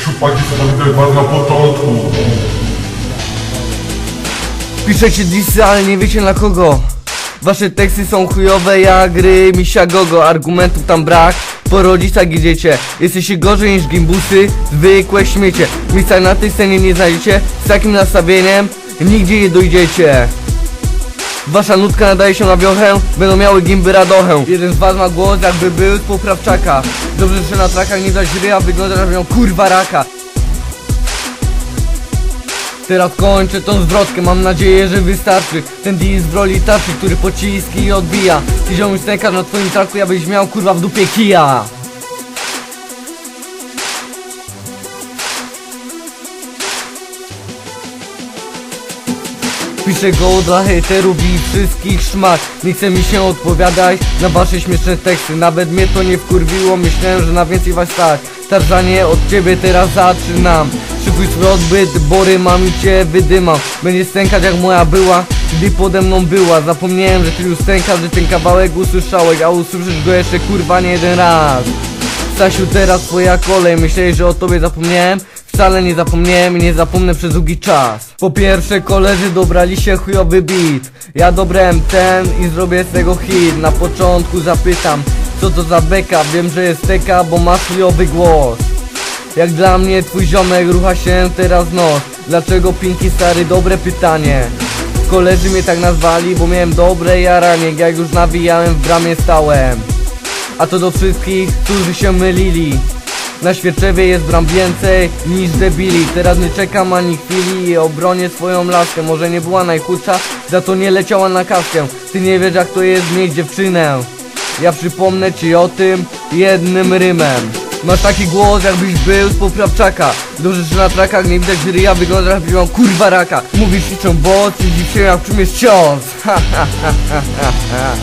Chłopaki, co widać was na początku. Piszecie disy, ale nie wiecie na kogo? Wasze teksty są chujowe jak gry misia gogo Argumentów tam brak. Po rodzicach idziecie Jesteście gorzej niż gimbusy Zwykłe śmiecie. Miejsca na tej scenie nie znajdziecie Z takim nastawieniem Nigdzie nie dojdziecie Wasza nutka nadaje się na wiochę Będą miały gimby radochę. Jeden z was ma głos jakby był z poprawczaka Dobrze, że na trakach nie zaś ryja Wygląda, że miał kurwa raka. Teraz kończę tą zwrotkę, mam nadzieję, że wystarczy. Ten deal z roli tarczy, który pociski odbija. Ty ziomuś stękasz na twoim traku, ja byś miał kurwa w dupie kija Piszę go dla hejterów i wszystkich szmat. Nie chce mi się odpowiadać na wasze śmieszne teksty. Nawet mnie to nie wkurwiło, myślałem, że na więcej was stać Tarzanie, od ciebie teraz zaczynam. Szykuj swój odbyt, bory mam i cię wydymam. Będzie stękać jak moja była, gdy pode mną była. Zapomniałem, że ty już stękasz, że ten kawałek usłyszałeś A usłyszysz go jeszcze kurwa nie jeden raz. Stasiu, teraz twoja kolej, myślałeś, że o tobie zapomniałem? Wcale nie zapomniałem i nie zapomnę przez długi czas. Po pierwsze koledzy dobrali się chujowy beat. Ja dobrałem ten i zrobię z tego hit. Na początku zapytam, co to za beka? Wiem, że jest teka, bo masz chujowy głos. Jak dla mnie twój ziomek rucha się teraz nos. Dlaczego Pinki stary? Dobre pytanie? Koledzy mnie tak nazwali, bo miałem dobre jaranie Jak już nawijałem w bramie stałem. A to do wszystkich, którzy się mylili na Świerczewie jest bram więcej niż debili. Teraz nie czekam ani chwili i obronię swoją laskę. Może nie była najchudsza, za to nie leciała na kaskę Ty nie wiesz jak to jest mieć dziewczynę. Ja przypomnę ci o tym jednym rymem. Masz taki głos jakbyś był z poprawczaka. Dobrze, że na trakach nie widać ryja Wygląda jakbyś miał kurwa raka. Mówisz liczą boc i dziw się jak czym jest cios? Ha ha ha ha ha